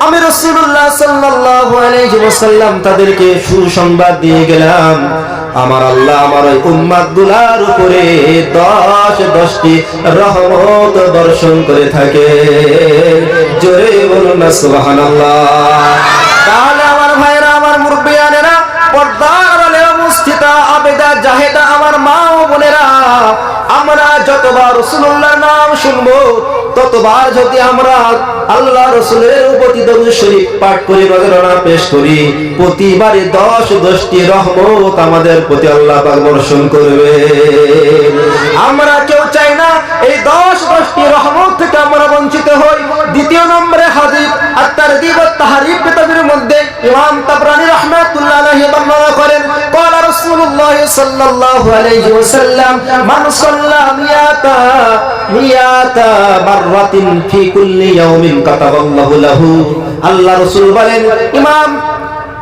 আমি আলাইহি ওয়াসাল্লাম তাদেরকে সুসংবাদ দিয়ে গেলাম। আমার আল্লাহ আমার ওই উম্মাতগুলার উপরে দশ দশটি রহমত বর্ষণ করে থাকে। জোরে বলুন না, সুবহানাল্লাহ। তাহলে আমার ভাইরা আমার মুরব্বিয়ানেরা, পর্দার আড়ালে অবস্থিত আবেদা জাহেদা আমার মা ও বোনেরা যতবার রসুল্লাহর নাম শুনব, ততবার যদি আমরা আল্লাহ রসুলের প্রতি দরুদ শরীফ পাঠ করি নজরানা পেশ করি প্রতিবারে দশ দশটি রহমত আমাদের প্রতি আল্লাহ বর্ষণ করবে। আমরা কেউ চাই না এই দশ দশটি রহমত থেকে আমরা বঞ্চিত হই। দ্বিতীয় নম্বরে হাদিস আর তার দিব তাহারিফ কিতাবের মধ্যে ইমাম তাবরানী রাহমাতুল্লাহ করেন রাসূলুল্লাহ সাল্লাল্লাহু আলাইহি ওয়াসাল্লাম, মান সাল্লা মিয়াতা মিয়াতা মাররাতিন ফি কুল্লি ইয়াউমিন কাতাবাল্লাহু লাহু। আল্লাহ রাসূল বলেন, ইমাম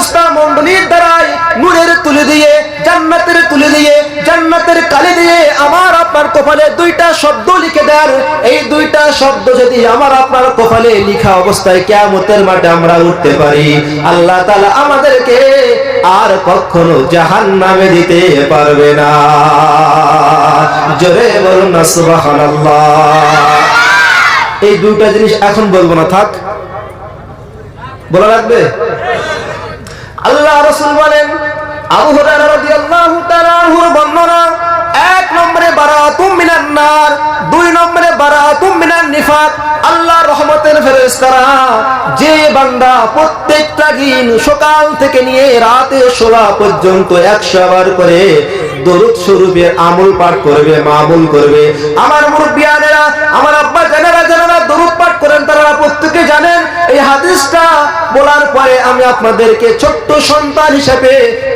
ফেরেশতা মণ্ডলীর দ্বারাই নূরের তুলে দিয়ে, জান্নাতের তুলে দিয়ে, জান্নাতের কালি দিয়ে আমার আপনার কপালে দুইটা শব্দ লিখে দেন। এই দুইটা শব্দ যদি আমার আপনার কপালে লেখা অবস্থায় কিয়ামতের মাঠে আমরা উঠতে পারি, আল্লাহ তাআলা আমাদেরকে আর কখনো জাহান্নামে দিতে পারবে না। জোরে বলুন এই দুইটা জিনিস এখন বলব না, থাক। বলা লাগবে? আল্লাহ রাসূল বলেন সকাল থেকে নিয়ে রাতে পর্যন্ত 100 বার করে দরুদ আমল পাঠ করবে মামুল করবে। আমার মুরব্বিয়ানেরা আমার আব্বা জানেরা জানেরা দরুদ পাঠ করেন, তারা প্রত্যেকে জানেন, এই হাদিসটা বলার পরে আমি আপনাদেরকে ছোট্ট সন্তান হিসেবে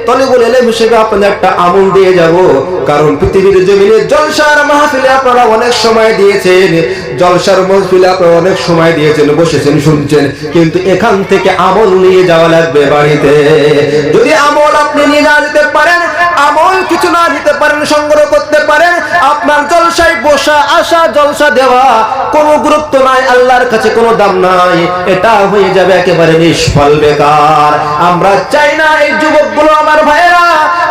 তলিবুল এলেম হিসেবে আপনাদের একটা আমল দিয়ে যাব। কারণ পৃথিবীর জমিনে জলসার মাহফিলে আপনারা অনেক সময় দিয়েছেন। জলসার মাহফিলে আপনারা অনেক সময় দিয়েছেন, বসেছেন, শুনছেন। কিন্তু এখান থেকে আমল নিয়ে যাওয়া লাগবে বাড়িতে। যদি আমল আপনি নিয়ে না যেতে পারেন, আমল কিছু না দিতে পারেন, সংগ্রহ করতে পারেন, আপনার জলসায় বসা, আসা, জলসা দেওয়া কোনো গুরুত্ব নাই, আল্লাহর কাছে কোনো দাম নাই। এটা হয়ে যাবে একেবারে নিষ্ফল, বেকার। আমরা চাই না এই যুবকগুলো, আমার ভাইয়েরা,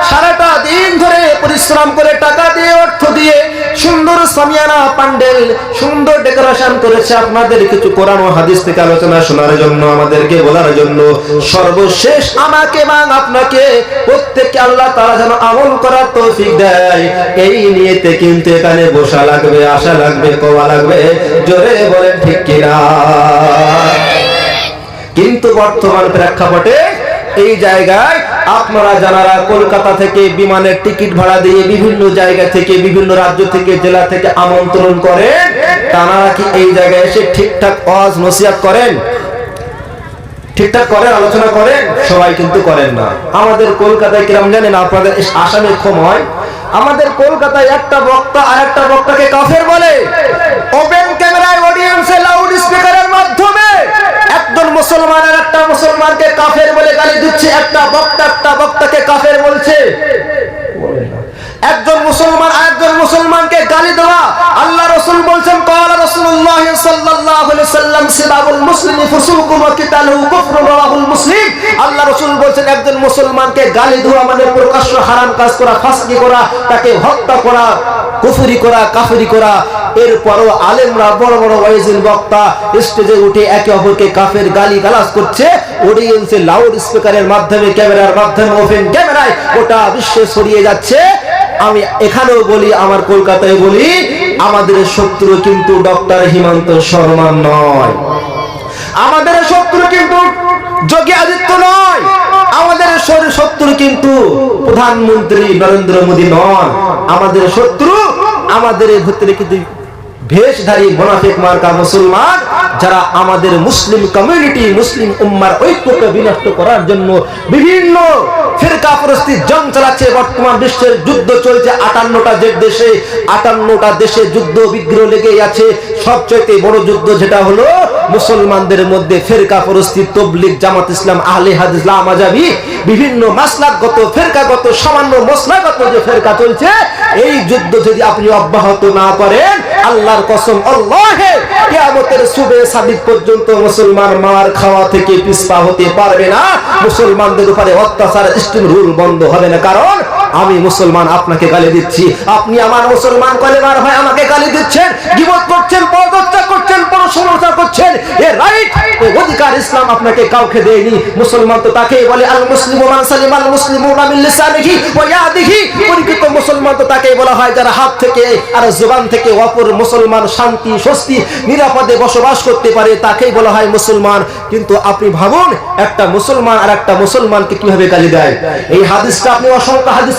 সারাটা দিন ধরে পরিশ্রম করে টাকা দিয়ে, অর্থ দিয়ে সুন্দর সামিয়ানা প্যান্ডেল সুন্দর ডেকোরেশন করেছে আপনাদের। কিছু কোরআন ও হাদিস থেকে আলোচনা শোনার জন্য, আমাদেরকে বলার জন্য। সর্বশেষ আমাকে এবং আপনাকে, প্রত্যেককে আল্লাহ তারা যেন আমল করার তৌফিক দেয়। এই নিয়েতে কিন্তু এখানে বসা লাগবে আশা লাগবে কোয়া লাগবে। জোরে বলেন, ঠিক কিনা? কিন্তু বর্তমান প্রেক্ষাপটে এই জায়গায় আপনারা যারা কলকাতা থেকে বিমানের টিকিট ভাড়া দিয়ে বিভিন্ন জায়গা থেকে, বিভিন্ন রাজ্য থেকে, জেলা থেকে আমন্ত্রণ করেন, তারা কি এই জায়গায় এসে ঠিকঠাক ওয়াজ নসিহত করেন? ঠিকঠাক করেন, আলোচনা করেন? সবাই কিন্তু করেন না। আমাদের কলকাতায় কিরম জানেন আপনাদের আসামে ক্ষম হয়। আমাদের কলকাতায় একটা বক্তা আর একটা বক্তাকে কাফের বলে। একজন মুসলমান আরেকজন মুসলমানকে গালি দেওয়া। আল্লাহ রাসূল বলছেন সাল্লাম মুসলিমি মুসলিম। আল্লাহ বলছেন, একজন মুসলমানকে গালি দেওয়া মানে প্রকাশ্য হারাম কাজ করা করা, তাকে হত্যা করা করা করা। এরপরও আলেমরা বড় বড় বক্তা, স্টেজে উঠে একে অপরকে কাফের গালি গালাজ করছে। অডিয়েন্সে লাউড স্পিকারের মাধ্যমে, ক্যামেরার মাধ্যমে, ওপেন ক্যামেরায় গোটা বিশ্বে ছড়িয়ে যাচ্ছে। আমি এখানেও বলি, আমার কলকাতায় বলি, আমাদের শত্রু কিন্তু ডক্টর হিমন্ত শর্মা নয়। আমাদের শত্রু কিন্তু যোগী আদিত্য নয়। আমাদের শত্রু কিন্তু প্রধানমন্ত্রী নরেন্দ্র মোদী নয়। আমাদের শত্রু আমাদের ভিতরে কিন্তু ভেষধারী মোনাফিক মার্কা মুসলমান যারা আমাদের মুসলিম কমিউনিটি মুসলিম উম্মার ঐক্যকে বিনষ্ট করার জন্য বিভিন্ন ফিরকা পরিস্থিতি জং চালাচ্ছে। বর্তমান বিশ্বের যুদ্ধ চলছে, আটান্নটা যে দেশে, আটান্নটা দেশে যুদ্ধ বিগ্রহ লেগে আছে। সবচেয়ে বড় যুদ্ধ যেটা হলো মুসলমানদের মধ্যে ফেরকা পরিস্থিতি তবলিগ, জামাত ইসলাম, আহলে হাদিস লামাজাবি বিভিন্ন মাসলাকগত ফেরকাগত, সামান্য মশলাগত যে ফেরকা চলছে, এই যুদ্ধ যদি আপনি অব্যাহত না করেন আল্লাহর কসম, আল্লাহে কিয়ামতের সুবে সাবিত পর্যন্ত মুসলমান মার খাওয়া থেকে পিছপা হতে পারবে না। মুসলমানদের উপরে অত্যাচার স্টিম রুল বন্ধ হবে না। কারণ আমি মুসলমান, আপনাকে গালি দিচ্ছি। আপনি আমার মুসলমান কলেমার ভাই আমাকে গালি দিচ্ছেন। গিবত করছেন পরদর্শা করছেন পরসমালোচনা করছেন। এ রাইট অধিকার ইসলাম আপনাকে কাউকে দেয়নি। মুসলমান তো তাকেই বলে আল মুসলিম মান সালিম আল মুসলিমুনা মিন লিসানিহি ওয়া ইয়াদিহি। পরিচিত মুসলমান তো তাকেই বলা হয়, যারা হাত থেকে আর জবান থেকে অপর মুসলমান শান্তি, স্বস্তি, নিরাপদে বসবাস করতে পারে, তাকেই বলা হয় মুসলমান। কিন্তু আপনি ভাবুন, একটা মুসলমান আর একটা মুসলমানকে কীভাবে গালি দেয়? এই হাদিসটা আপনি অসংখ্য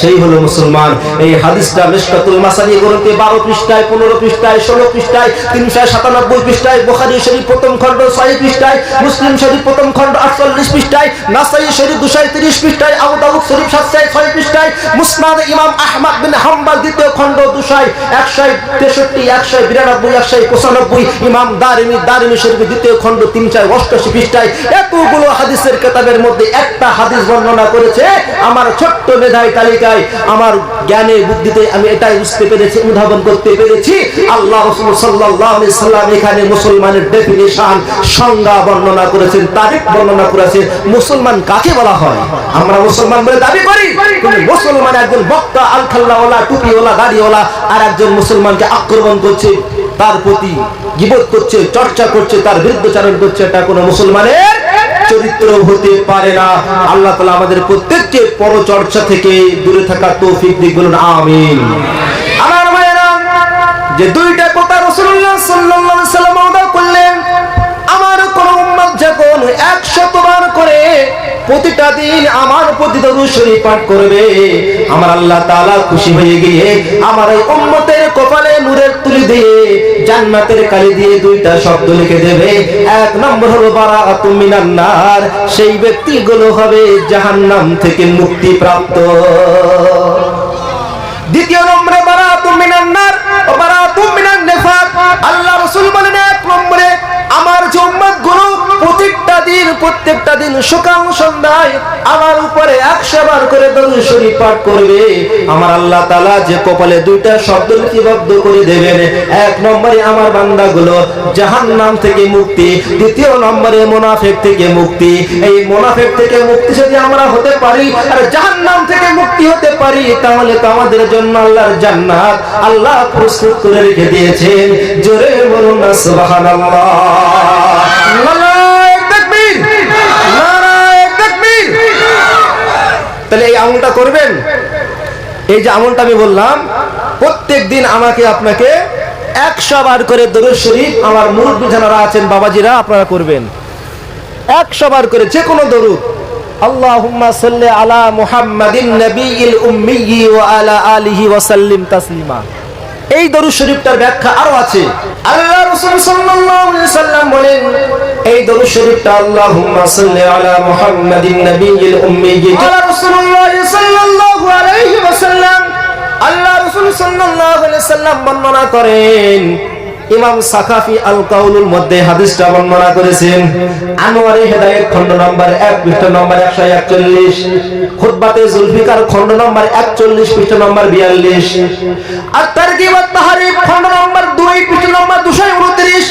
সেই হলো মুসলমান। এই হাদিসটা মিশকাতুল মাসানি গ্রন্থে 12 পৃষ্ঠায় 15 পৃষ্ঠায় 16 পৃষ্ঠায় 397 পৃষ্ঠায়, বুখারী শরীফ প্রথম খণ্ড 6 পৃষ্ঠায়, মুসলিম শরীফ প্রথম খণ্ড 48 পৃষ্ঠায়, নাসাই শরীফ 230 পৃষ্ঠায়, আবু দাউদ শরীফ 706 পৃষ্ঠায়, মুসনাদ ইমাম আহমদ বিন হাম্বল দ্বিতীয় খণ্ড 263 192 195 ইমাম দারিমি দারিমি শরীফ দ্বিতীয় খণ্ড 388 পৃষ্ঠায়, এতগুলো হাদিসের কিতাবের মধ্যে একটা হাদিস বর্ণনা করেছে, আমার ছোট্ট মেধাই তালিকায় আমার জ্ঞানে, বুদ্ধিতে আমি এটাই বুঝতে পেরেছি, উদ্ভাবন করতে পেরেছি। আল্লাহ রাসূল আলাইহি সাল্লাম এখানে মুসলমানের ডেফিনিশন সংজ্ঞা বর্ণনা করেছেন, তারিখ বর্ণনা করেছেন। মুসলমান কাকে বলা হয়? আমরা মুসলমান বলে দাবি করি মুসলমান একজন বক্তা, আলখাল্লাওয়ালা, টুপিওয়ালা, দাড়িওয়ালা আর একজন মুসলমানকে আক্রমণ করছে, তার প্রতি গিবত করছে, চর্চা করছে, তার বিরুদ্ধচারণ করছে, এটা কোনো মুসলমানের চরিত্র হতে পারে না। আল্লাহ তালা আমাদের প্রত্যেককে পরচর্চা থেকে দূরে থাকা তৌফিক দিক বলুন, আমিন। আমার ভাইয়েরা, যে দুইটা কথা রসুল্লাহ সাল্লাল্লাহু সাল্লাম করলেন, আমার কোন উম্মত যখন একশতবার করে প্রতিটা দিন আমার প্রতি দরুদ শরীফ পাঠ করবে, আমার আল্লাহ তাআলা খুশি হয়ে গিয়ে আমার এই উম্মতের কপালে নূরের তুলি দিয়ে, জান্নাতের কালি দিয়ে দুইটা শব্দ লিখে দেবে। এক নম্বর হলো বারাআতুম মিনান নার। সেই ব্যক্তিগুলো হবে জাহান্নাম থেকে মুক্তি প্রাপ্ত। দ্বিতীয় নম্বরে বারাতুম মিনান নার। মিনান নিফাক আল্লাহ রাসূল বলেন, এক নম্বরে আমার যে গুলো প্রত্যেকটা দিন প্রত্যেকটা দিন সকাল, সন্ধ্যায় আমার উপরে একশো বার করে দরুদ পাঠ করবে। আমার আল্লাহ তাআলা যে কপালে দুইটা শব্দ লিপিবদ্ধ করে দেবেন। এক নম্বরে আমার বান্দাগুলো জাহান্নাম থেকে মুক্তি, দ্বিতীয় নম্বরে মুনাফিক থেকে মুক্তি। এই মুনাফিক থেকে মুক্তি যদি আমরা হতে পারি আর জাহান্নাম থেকে মুক্তি হতে পারি, তাহলে তো আমাদের জন্য আল্লাহর জান্নাত আল্লাহ প্রস্তুত করে রেখে দিয়েছেন। জোরে বলুন সুবহানাল্লাহ। তাহলে এই আমলটা করবেন? এই যে আমলটা আমি বললাম প্রত্যেক দিন আমাকে আপনাকে একশো বার করে দরুদ শরীফ আমার মুরব্বী যারা আছেন, বাবাজিরা, আপনারা করবেন। একশো বার করে যে কোনো দরুদ। আল্লাহুম্মা সাল্লি আলা মুহাম্মাদিন নবিয়িল উম্মিয়্যি ওয়া আলা আলিহি ওয়া সাল্লিম তাসলিমা। এই দরুদ শরীফটার ব্যাখ্যা আরও আছে। আল্লাহ রাসূল সাল্লাল্লাহু সাল্লাম বলেন, এই দরুদ শরীফটা আল্লাহুম্মা সাল্লি আলা মুহাম্মাদিন নবিয়িল উম্মিয়্যি আলা আলাইহি আল্লাহ রাসূল সাল্লাল্লাহু আলাইহি সাল্লাম বর্ণনা করেন ইমাম সাকাফি আল কাউলুর মধ্যে হাদিসটা বর্ণনা করেছেন, আনোয়ারে হেদায়েত খণ্ড নম্বর 1 পৃষ্ঠা নম্বর 141 খুতবাতে জুলফিকার খণ্ড নম্বর 41 পৃষ্ঠা নম্বর 42 আর তারগিব আত তাহরিব খণ্ড নম্বর 2 পৃষ্ঠা নম্বর 229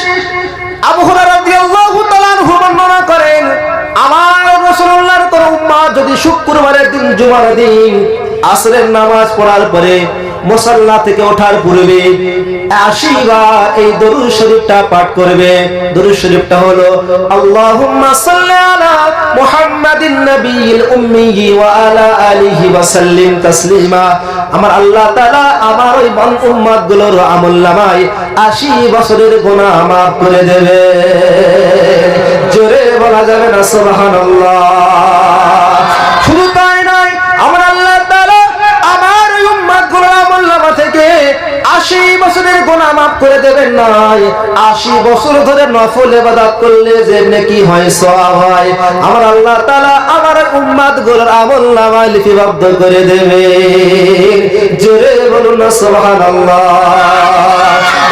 আবু হুরায়রা রাদিয়াল্লাহু তাআলা আনহু বর্ণনা করেন, আমার রাসূলুল্লাহর কোন উম্মাহ যদি শুক্রবারের দিন জুমার দিন আসরের নামাজ পড়ার পরে মুসাল্লা থেকে ওঠার পূর্বে এই শরীফটা পাঠ করবে। শরীফটা হলো আমার আল্লাহ আমার ওই বন উম্মতগুলোর আমলনামায় 80 বছরের গুনাহ মাফ করে দেবে। জোরে বলা যাবে না বছরের গোনা মাফ করে দেবেন নাই। আশি বছর ধরে নফল এবাদত করলে যে নেকি হয়, সওয়াব হয়। আমার আল্লাহ তাআলা আমার উম্মতগুলোর আমল নামায় লিপিবদ্ধ করে দেবে। জোরে বলুন না, সুবহানাল্লাহ।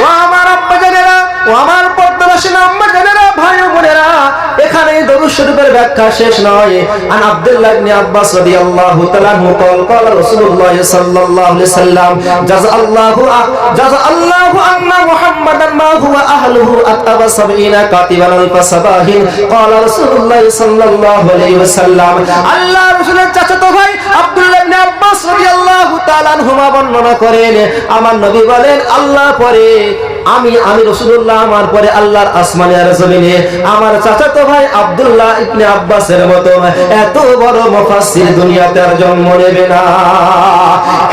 ও আমার আব্বা জানেরা, ও আমার পদ্মবাসী আম্মা জানেরা, ভাই বোনেরা এখানে দরুদ শরীফের ব্যাখ্যা শেষ নয় আন আব্দুল্লাহ ইবনে আব্বাস রাদিয়াল্লাহু তাআলা আনহু قال قال رسول الله صلى الله عليه وسلم جزا الله جزا الله أن محمدا ما هو أهله أتبع سبعين كاتبا ألف صباح قال رسول الله صلى الله عليه وسلم আল্লাহ রাসূলের চাচাতো ভাই আব্দুল্লাহ ইবনে আব্বাস রাদিয়াল্লাহু তাআলা আনহুমা বর্ণনা করেন আমার নবী বলেন আল্লাহ পরে আমি আমি রাসূলুল্লাহ আমার পরে আল্লাহর আসমানে আর জমিনে আমার চাচাতো ভাই আব্দুল্লাহ ইবনে আব্বাসের এত বড় মুফাসসির দুনিয়াতে আর জন্ম নেবে না।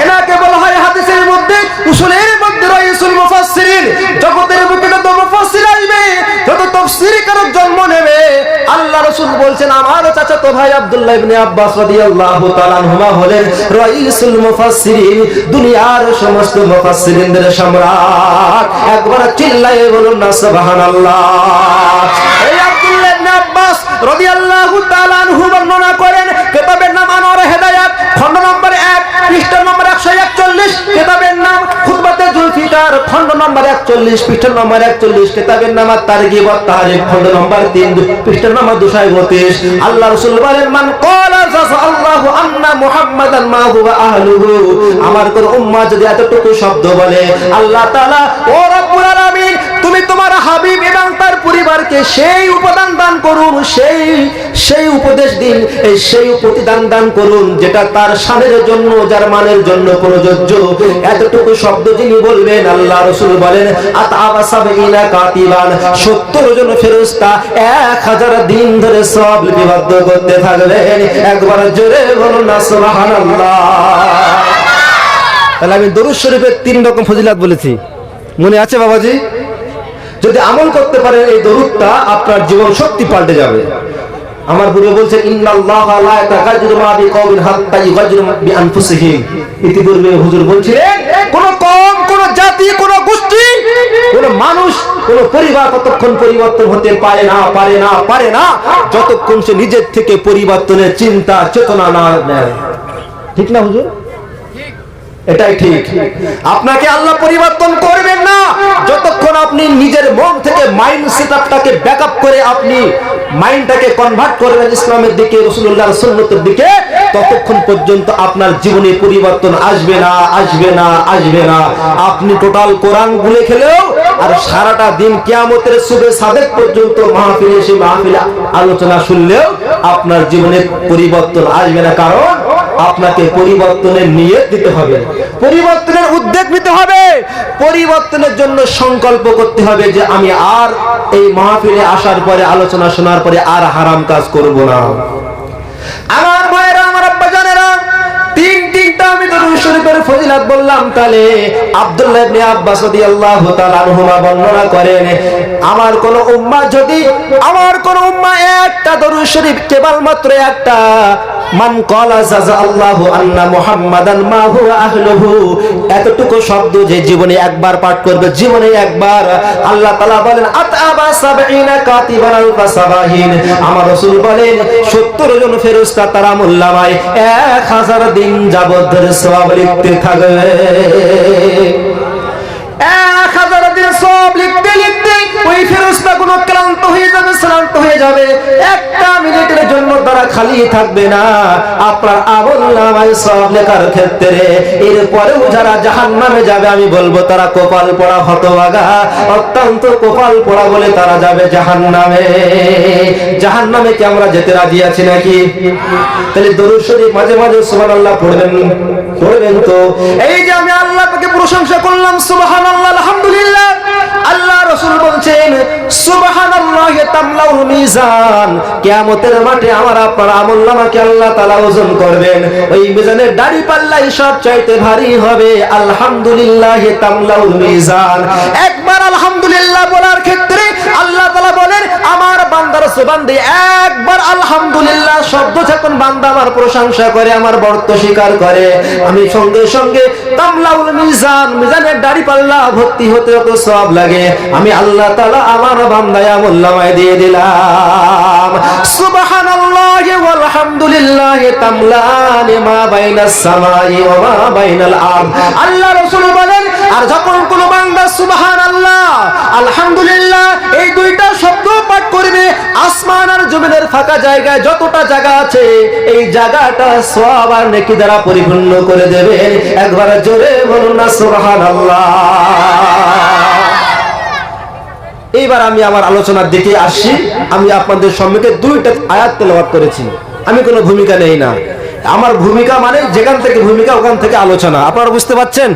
এনাকে বলা হয় হাদিসের মধ্যে, উসুলের মধ্যে রাইসুল মুফাসসিরিন। জগতের বুকে মুফাসসির আসবে যত তাফসীর জন্ম নেবে, আল্লাহ রাসূল আমার চাচাতো ভাই আব্দুল্লাহ ইবনে আব্বাস রাদিয়াল্লাহু তাআলা হলেন রাইসুল মুফাসসিরিন, দুনিয়ার সমস্ত মুফাসসিরিনদের সম্রাট। একবার চিল্লায়ে বলুন না, সুবহানাল্লাহ। রাদিয়াল্লাহু তাআলা আনহু বর্ণনা করেন, কিতাবের নাম আনোয়ার হেদায়েত, খণ্ড নম্বর 1 পৃষ্ঠা নম্বর 141 কিতাবের নাম খুতবাতে জুলফিকার, খণ্ড নম্বর 41 পৃষ্ঠা নম্বর 41 কিতাবের নাম তারগিব তাহরিব খণ্ড নম্বর 3 পৃষ্ঠা নম্বর 232 আল্লাহ আমার কোন উম্মাহ যদি এতটুকু শব্দ বলে, আল্লাহ তাআলা, ও রব্বুল আলামিন তুমি তোমার হাবিব এবং তার পরিবারকে সেই উপাদান দান করুন, সেই সেই উপদেশ দিন, এই সেই প্রতিদান দান করুন, যেটা তার শানের জন্য যার মানের জন্য প্রযোজ্য। এতটুকু শব্দ যিনি বলবেন, আল্লাহ রসুল বলেন আতাবা সাবিনা কাতিবান। 70 জন ফেরেশতা 1000 দিন ধরে সব লিপিবদ্ধ করতে থাকবেন একবার জোরে বলুন না, সুবহানাল্লাহ। তাহলে আমি দরুদ শরীফের তিন রকম ফজিলাত বলেছি। মনে আছে বাবাজি? যদি আমল করতে পারেন এই দরুদটা, আপনার জীবন সত্যি পাল্টে যাবে। আমার গুরু বলছেন ইতিপূর্বে হুজুর বলছিলেন, কোন কম, কোন জাতি, কোন গোষ্ঠী, কোন মানুষ, কোন পরিবার কতক্ষণ পরিবর্তন হতে পারে না পারে না পারে না, যতক্ষণ সে নিজের থেকে পরিবর্তনের চিন্তা, চেতনা না নেয়। ঠিক না হুজুর? এটাই ঠিক। আপনাকে আল্লাহ পরিবর্তন করবেন না। যতক্ষণ আপনি নিজের মন থেকে মাইন্ড সেটআপটাকে ব্যাকআপ করে আপনি মাইন্ডটাকে কনভার্ট করবেন ইসলামের দিকে, রাসূলুল্লাহর সুন্নতের দিকে, ততক্ষণ পর্যন্ত আপনার জীবনে পরিবর্তন আসবে না আসবে না আসবে না। আপনি টোটাল কোরআন ভুলে খেলেও আর সারাটা দিন কিয়ামতের সুবে সাদেক পর্যন্ত মাহফিলে এসে মাহফিলে আলোচনা শুনলেও আপনার জীবনে পরিবর্তন আসবে না। কারণ আপনাকে পরিবর্তনের নিয়োগ দিতে হবে। পরিবর্তনের উদ্যোগ নিতে হবে। পরিবর্তনের জন্য সংকল্প করতে হবে যে আমি আর এই মাহফিলে আসার পরে আলোচনা শোনার পরে আর হারাম কাজ করব না। আমার তিনটা আমি দরুদ শরীফের ফজিলত বললাম, তাহলে আব্দুল্লাহ ইবনে আব্বাস রাদিয়াল্লাহু তাআলা আনহুমা বর্ণনা করেন, আমার কোন উম্মাহ যদি, আমার কোন উম্মাহ একটা দরুদ শরীফ, কেবলমাত্র একটা, মান ক্বালা জাযা আল্লাহু আন্না মুহাম্মাদান মা হুয়া আহলুহু, এতটুকু শব্দ যে জীবনে একবার পাঠ করবে, জীবনে একবার আল্লাহ তাআলা বলেন আতাবা সাবঈনা কাতিবান আলফা সাবাহিন আমার রাসূল বলেন 70 জন ফেরেশতা তারা মোল্লামায় 1000 দিন যাবত ধরে সব লিখতে থাকবে। এক হাজার দিন সব লিখতে লিখতে ওই ফেরস্তা কোনো ক্লান্ত হয়ে যাবে, শ্রান্ত হয়ে যাবে। একটা তারা খালি থাকবে না। আপনার আমল নামায় সব লেখার ক্ষেত্রে। এরপরেও যারা জাহান নামে যাবে, আমি বলব তারা কপাল পড়া হতভাগা। অত্যন্ত কপাল পড়া বলে তারা যাবে জাহান নামে জাহান নামে কি আমরা যেতে রাজি আছি নাকি? তাহলে দরুদ শরীফ মাঝে মাঝে সুবহানাল্লাহ পড়বেন। পড়বেন তো? এই যে আমি আল্লাহকে প্রশংসা করলাম, সুবহানাল্লাহ, আলহামদুলিল্লাহ। আল্লাহ রাসূল বলছেন মাঠে আমার আপনার আমলনামাকে আল্লাহ ওজন করবেন। ওই মিজানের দাড়ি পাল্লাই সব চাইতে ভারী হবে। একবার আলহামদুলিল্লাহ বলার ক্ষেত্রে আল্লাহ বলেন, আমার বান্দার একবার আলহামদুলিল্লাহ শব্দ যখন বান্দা আমার প্রশংসা করে, আমার বর্ত স্বীকার করে, আমি সঙ্গে সঙ্গে তামলাউল মিজান, মিজানের দাড়ি পাল্লা ভর্তি হতে যত সব লাগে। আমি আল্লাহ তাআলা আমার বান্দায় আমুল্লামায় দিয়ে দিলাম। সুবহানাল্লাহি ওয়ালহামদুলিল্লাহ তামলান মা সামাই মা বাইনাল আল্লাহ বলেন, আর যখন কোন বান্দা আলহামদুলিল্লাহ, এই দুইটা শব্দ পাঠ করবে, আসমান আর জমিনের ফাঁকা জায়গায় যতটা জায়গা আছে, এই জায়গাটা সওয়াব আর নেকি দ্বারা পরিপূর্ণ করে দেবে একবার জোরে বলুন না সুবহানাল্লাহ। এইবার আমি আমার আলোচনার দিকে আসি আমি আপনাদের সম্মুখে দুইটা আয়াত তেলাওয়াত করেছি। আমি কোনো ভূমিকা নেই না। আমার ভূমিকা মানে যেখান থেকে ভূমিকা, ওখান থেকে আলোচনা। আপনারা বুঝতে পাচ্ছেন?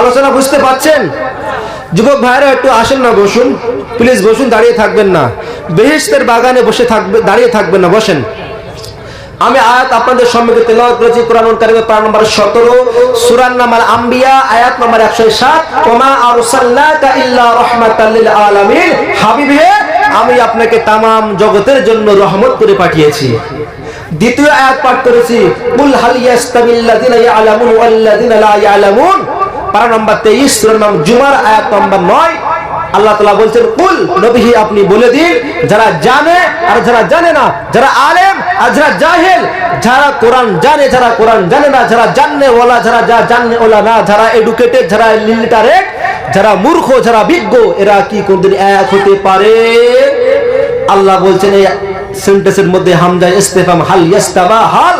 আলোচনা বুঝতে পাচ্ছেন? যুবক ভাইরা একটু আসেন না, বসুন। প্লিজ বসুন, দাঁড়িয়ে থাকবেন না। বেহেস্তের বাগানে বসে থাকবে, দাঁড়িয়ে থাকবেন না, বসেন। আমি আয়াত আপনাদের সম্মুখে তেলাওয়াত করেছি, কোরআন কারিমের পারা নম্বর 17 সূরা নামাল আম্বিয়া, আয়াত নম্বর 107 ওমা আরসালনাকা ইল্লা রাহমাতাল লিল আলামিন। হাবিব আমি আপনাকে তামাম জগতের জন্য রহমত করে পাঠিয়েছি। দ্বিতীয় আয়াত পাঠ করেছি, কুল হাল ইয়াস্তাবিল্লাযিনা ইয়ালামুন ওয়াল্লাযিনা লা ইয়ালামুন। পারা নম্বর 23 সূরা নাম জুমার আয়াত নম্বর 9 আল্লাহ তালা বলছেন, কুল নবীহি আপনি বলে দিন, যারা জানে আর যারা জানে না, যারা আলেম আর যারা জাহেল, যারা কোরআন জানে, যারা কোরআন জানে না, যারা জাননে ওলা যারা যা জাননে ওলা না, যারা এডুকেটেড যারা লিটারেট যারা মূর্খ, যারা বিজ্ঞ, এরা কি কোনদিন এক হতে পারে? আল্লাহ বলছেন, এই সেন্টেন্সের মধ্যে হামজা ইস্তেফাম হাল ইস্তাবা হাল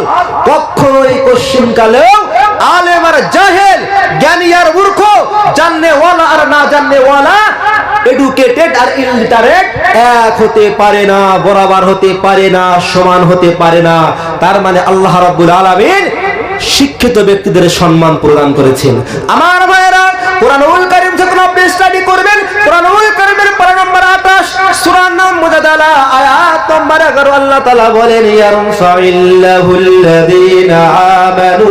কখনোই কোশ্চিন কালেও আলেম আর জাহেল জ্ঞানী আর মূর্খ জানে ওয়ালা আর না জানে ওয়ালা এডুকেটেড আর ইলিটারেট এক হতে পারে না, বরাবর হতে পারে না, সমান হতে পারে না। তার মানে আল্লাহ রাব্বুল আলামিন শিক্ষিত ব্যক্তিদের সম্মান প্রদান করেছেন। আমার ভাইয়েরা, কোরআনুল কারীম যখন আপনি স্টাডি করবেন কোরআনুল কারীমের পারা নম্বর 28 সূরা নাম মুজাদালা। আয়াত নম্বর 11 আল্লাহ তাআলা বলেন ইয়ারফাইল্লাহুল্লাযীনা আমানু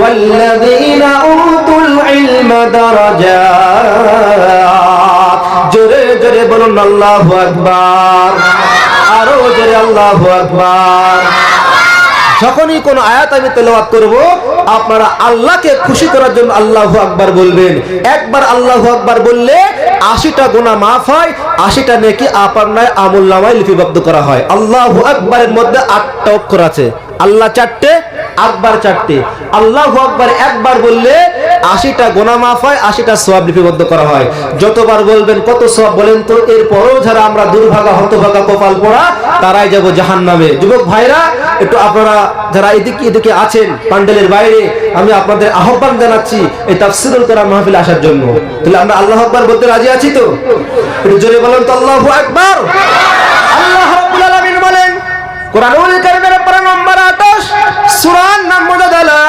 ওয়াল্লাযীনা উতুল ইলমা দারাজাত জোরে জোরে বলুন আল্লাহু আকবার। আরও জোরে আল্লাহু আকবার। যখনই কোন আয়াত আমি তেলাওয়াত করব আপনারা আল্লাহকে খুশি করার জন্য আল্লাহ আকবার বলবেন। একবার আল্লাহ আকবার বললে আশিটা গোনা মাফ হয়, আশিটা নেকি আপনার আমল নামায় লিপিবদ্ধ করা হয়। আল্লাহ আকবারের মধ্যে আটটা অক্ষর আছে। আল্লাহ চারটে, আকবার চারটে। আল্লাহ আকবার একবার বললে আশিটা গোনা মাফ হয়, আশিটা সওয়াব লিপিবদ্ধ করা হয়। যতবার বলবেন কত সওয়াব বলেন তো, এরপরও যারা আমরা দুর্ভাগা, হতভাগা, কপাল পড়া, তারাই যাব জাহান্নামে। যুবক ভাইরা একটু আপনারা যারা এদিকে এদিকে আছেন পান্ডেলের বাইরে, আমি আপনাদের আহ্বান জানাচ্ছি এই তাফসিরুল কোরআন মাহফিল আসার জন্য। তাহলে আমরা আল্লাহ আকবার বলতে রাজি আছি তো? একটু জোরে বলেন তো আল্লাহ আকবার। আল্লাহ কোরআনুল কারিমের পারা নম্বর 28 সূরা নম্বর মুজাদালা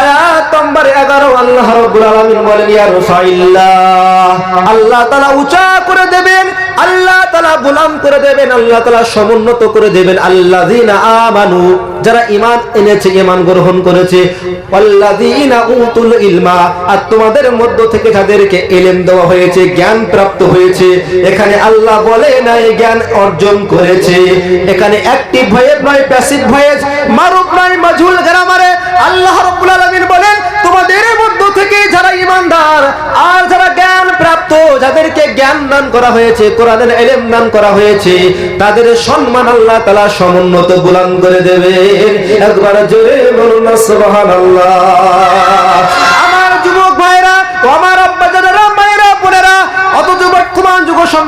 আয়াত নম্বর 11 আল্লাহ রাব্বুল আলামিন বলেন, ইয়া রাসূলুল্লাহ আল্লাহ তাআলা উঁচা করে দেবেন, আল্লাহ তাআলা বুলাম করে দেবেন, আল্লাহ তাআলা সমুন্নত করে দেবেন, আল্লাযিনা আমানু যারা ঈমান এনেছে, ঈমান গ্রহণ করেছে আর তোমাদের মধ্য থেকে যাদেরকে ইলম দেওয়া হয়েছে, জ্ঞান প্রাপ্ত হয়েছে, এখানে আল্লাহ বলে না এই জ্ঞান অর্জন করেছে। এখানে অ্যাক্টিভ ভয়েস নয়, প্যাসিভ ভয়েস, মারুফ নয়, মাজহুল গ্রামারে। আল্লাহ রাব্বুল বলেন, তোমাদের মধ্য থেকে যারা ঈমানদার, আর যারা প্রাপ্ত যাদেরকে জ্ঞান দান করা হয়েছে, কোরআনের এলেম দান করা হয়েছে, তাদের সম্মান আল্লাহ তালা সমুন্নত গুলাম করে দেবে একবার জোরে বলুন সুবহান আল্লাহ আমার যুবক ভাইরা আমার আব্বা যারা মায়েরা, বোনেরা, অথচ বর্তমান ঘোষণ